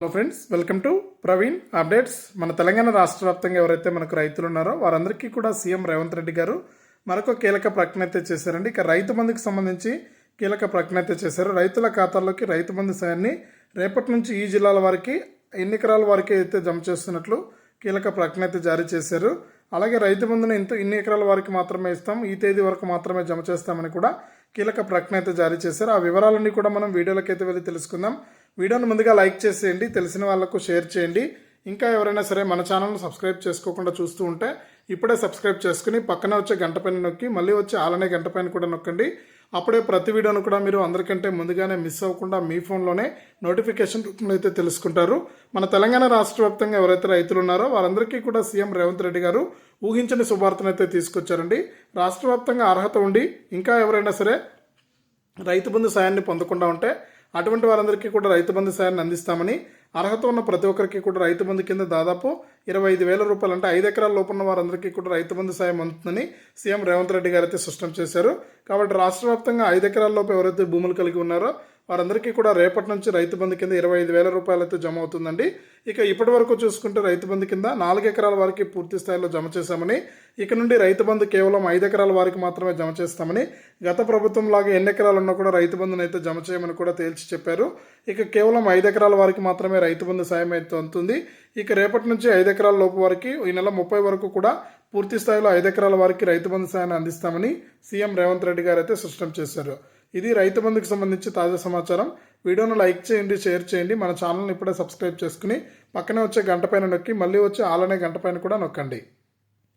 Hello friends welcome to Praveen updates మన తెలంగాణ రాష్ట్ర వ్యాప్తంగా ఎవరైతే మనకు రైతులు ఉన్నారో వారందరికీ కూడా సీఎం రేవంత్ రెడ్డి గారు మరొక కీలక ప్రకటన అయితే చేశారండి. ఇక రైతు బంధుకు సంబంధించి కీలక ప్రకటన అయితే చేశారు. రైతుల ఖాతాల్లోకి రైతు బంధు సాయాన్ని రేపటి నుంచి ఈ జిల్లాల వారికి ఎన్ని ఎకరాల వారికి అయితే జమ చేస్తున్నట్లు కీలక ప్రకటన అయితే జారీ చేశారు. అలాగే రైతు మందుని ఇంత ఇన్ని ఎకరాల వారికి మాత్రమే ఇస్తాం. ఈ తేదీ వరకు మాత్రమే జమ చేస్తామని కూడా కీలక ప్రకటన అయితే జారీ చేశారు. ఆ వివరాలన్నీ కూడా మనం వీడియోలోకి అయితే వెళ్ళి తెలుసుకుందాం. వీడియోను ముందుగా లైక్ చేసేయండి తెలిసిన వాళ్ళకు షేర్ చేయండి. ఇంకా ఎవరైనా సరే మన ఛానల్ను సబ్స్క్రైబ్ చేసుకోకుండా చూస్తూ ఉంటే ఇప్పుడే సబ్స్క్రైబ్ చేసుకుని పక్కన వచ్చే గంట పైన నొక్కి మళ్ళీ వచ్చే ఆలనే గంట పైన కూడా నొక్కండి. అప్పుడే ప్రతి వీడియోను కూడా మీరు అందరికంటే ముందుగానే మిస్ అవ్వకుండా మీ ఫోన్లోనే నోటిఫికేషన్ రూపంలో అయితే తెలుసుకుంటారు. మన తెలంగాణ రాష్ట్ర వ్యాప్తంగా ఎవరైతే రైతులు ఉన్నారో వారందరికీ కూడా సీఎం రేవంత్ రెడ్డి గారు ఊహించని శుభార్తను అయితే తీసుకొచ్చారండి. రాష్ట్ర వ్యాప్తంగా అర్హత ఉండి ఇంకా ఎవరైనా సరే రైతు బంధు సాయాన్ని పొందకుండా ఉంటే అటువంటి వారందరికీ కూడా రైతు బంధు సాయాన్ని అందిస్తామని అర్హత ఉన్న ప్రతి ఒక్కరికి కూడా రైతు బంధు కింద దాదాపు ఇరవై ఐదు వేల రూపాయలు అంటే ఐదు ఎకరాల లోపు ఉన్న వారందరికీ కూడా రైతు బంధు సాయం అందుతుందని సీఎం రేవంత్ రెడ్డి గారు అయితే స్పష్టం చేశారు. కాబట్టి రాష్ట్ర వ్యాప్తంగా ఐదు ఎకరాల లోపు ఎవరైతే భూములు కలిగి ఉన్నారో వారందరికీ కూడా రేపటి నుంచి రైతు బంధు కింద ఇరవై ఐదు వేల రూపాయలు అయితే జమ అవుతుందండి. ఇక ఇప్పటి వరకు చూసుకుంటే రైతు బంధు కింద నాలుగు ఎకరాల వారికి పూర్తి స్థాయిలో జమ చేశామని ఇక నుండి రైతు బంధు కేవలం ఐదు ఎకరాల వారికి మాత్రమే జమ చేస్తామని గత ప్రభుత్వం లాగా ఎన్ని ఎకరాలు ఉన్నా కూడా రైతు బంధుని అయితే జమ చేయమని కూడా తేల్చి చెప్పారు. ఇక కేవలం ఐదు ఎకరాల వారికి మాత్రమే రైతు బంధు సాయం అయితే అందుతుంది. ఇక రేపటి నుంచి ఐదు ఎకరాల లోపు వారికి ఈ నెల ముప్పై వరకు కూడా పూర్తి స్థాయిలో ఐదు ఎకరాల వారికి రైతు బంధు సాయాన్ని అందిస్తామని సీఎం రేవంత్ రెడ్డి గారు అయితే స్పష్టం చేశారు. ఇది రైతు బంధుకు సంబంధించి తాజా సమాచారం. వీడియోను లైక్ చేయండి షేర్ చేయండి. మన ఛానల్ని ఇప్పుడే సబ్స్క్రైబ్ చేసుకుని పక్కనే వచ్చే గంట పైన నొక్కి మళ్ళీ వచ్చే ఆలనే గంట పైన కూడా నొక్కండి.